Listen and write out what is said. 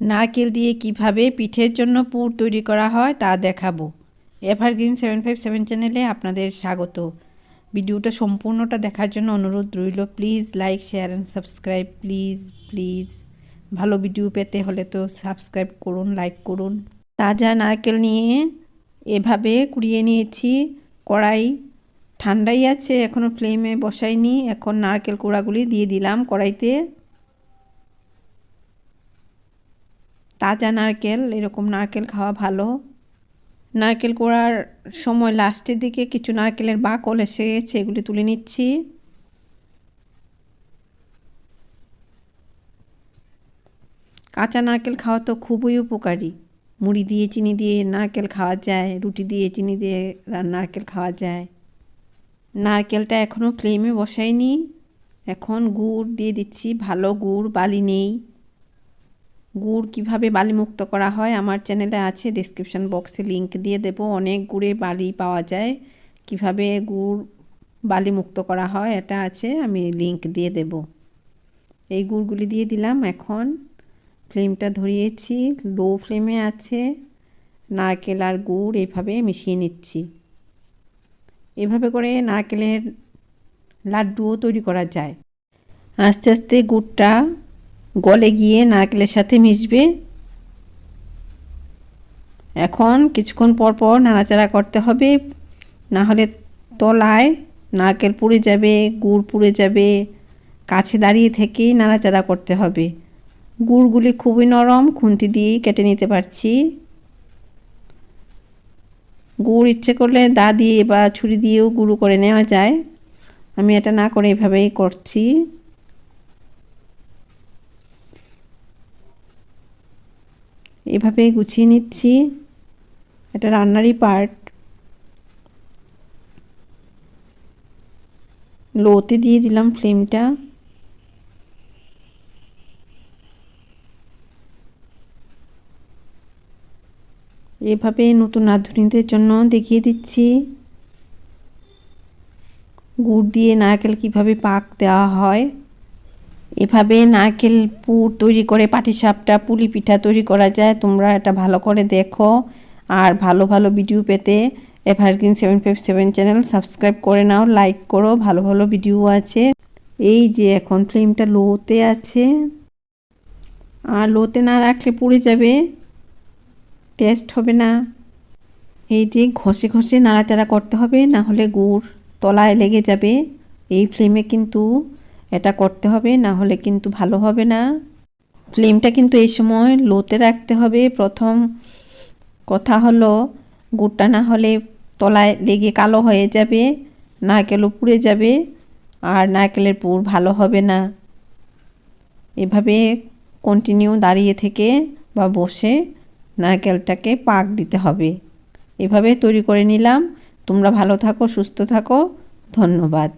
নারকেল দিয়ে কীভাবে পিঠের জন্য পুর তৈরি করা হয় তা দেখাবো। এভারগ্রিন সেভেন ফাইভ সেভেন চ্যানেলে আপনাদের স্বাগত। ভিডিওটা সম্পূর্ণটা দেখার জন্য অনুরোধ রইল, please like, share and subscribe. Please please. ভালো ভিডিও পেতে হলে তো সাবস্ক্রাইব করুন, লাইক করুন। তাজা নারকেল নিয়ে এভাবে কুড়িয়ে নিয়েছি। কড়াই ঠান্ডাই আছে এখনও ফ্লেমে বসাইনি। এখন নারকেল কোড়াগুলি দিয়ে দিলাম কড়াইতে। তাজা নারকেল, এরকম নারকেল খাওয়া ভালো। নারকেল কোড়ার সময় লাস্টের দিকে কিছু নারকেলের বাকল এসে গেছে, এগুলি তুলে নিচ্ছি। কাঁচা নারকেল খাওয়া তো খুবই উপকারী। মুড়ি দিয়ে, চিনি দিয়ে নারকেল খাওয়া যায়, রুটি দিয়ে, চিনি দিয়ে নারকেল খাওয়া যায়। নারকেলটা এখনও ফ্লেমে বসাইনি। এখন গুড় দিয়ে দিচ্ছি, ভালো গুড়, বালি নেই। গুড় কীভাবে বালি মুক্ত করা হয় আমার চ্যানেলে আছে ডিসক্রিপশান বক্সে লিংক দিয়ে দেব। অনেক গুড়ে বালি পাওয়া যায়, কীভাবে গুড় বালি মুক্ত করা হয় এটা আছে, আমি লিংক দিয়ে দেব। এই গুড়গুলি দিয়ে দিলাম এখন। ফ্লেমটা ধরিয়েছি, লো ফ্লেমে আছে, নারকেল আর গুড় এভাবে মিশিয়ে নিচ্ছি। এভাবে করে নারকেলের লাড্ডুও তৈরি করা যায়। আস্তে আস্তে গুড়টা গলে গিয়ে নারকেলের সাথে মিশবে। এখন কিছুক্ষণ পর পর নাড়াচাড়া করতে হবে। না হলে তলায় নারকেল পুড়ে যাবে, গুড় পুড়ে যাবে। কাছে দাঁড়িয়ে থেকেই নাড়াচাড়া করতে হবে। গুড়গুলি খুবই নরম, খুন্তি দিয়ে কেটে নিতে পারছি। গুড় ইচ্ছে করলে দা দিয়ে বা ছুরি দিয়েও গুঁড়ো করে নেওয়া যায়। আমি এটা না করে এভাবেই করছি। এভাবেই গুছিয়ে নিচ্ছি। এটা রান্নারই পার্ট লোতে দিয়ে দিলাম ফ্লেমটা এভাবে নতুন রাঁধুনিদের জন্য দেখিয়ে দিচ্ছি। গুড় দিয়ে নারকেল কীভাবে পাক দেওয়া হয়। এভাবে নারকেল পুর তৈরি করে, পাটিসাপটা পুলি পিঠা তৈরি করা যায়। তোমরা এটা ভালো করে দেখো। আর ভালো ভালো ভিডিও পেতে evergreen seven five seven channel subscribe করে নাও লাইক করো। ভালো ভালো ভিডিও আছে। এই যে এখন ফ্লেমটা লোতে আছে। আর লোতে না রাখলে পুড়ে যাবে। টেস্ট হবে না। এই যে ঘষে ঘষে নাড়াচাড়া করতে হবে, না হলে গুড় তলায় লেগে যাবে। এই ফ্লেমে কিন্তু এটা করতে হবে, না হলে কিন্তু ভালো হবে না। ফ্লেমটা কিন্তু এই সময় লোতে রাখতে হবে। প্রথম কথা হলো, গুড়টা না হলে তলায় লেগে কালো হয়ে যাবে নারকেলও পুড়ে যাবে, আর নারকেলের পুর ভালো হবে না। এভাবে কন্টিনিউ দাঁড়িয়ে থেকে বা বসে নারকেলটাকে পাক দিতে হবে। এভাবে তৈরি করে নিলাম। তোমরা ভালো থাকো, সুস্থ থাকো। ধন্যবাদ।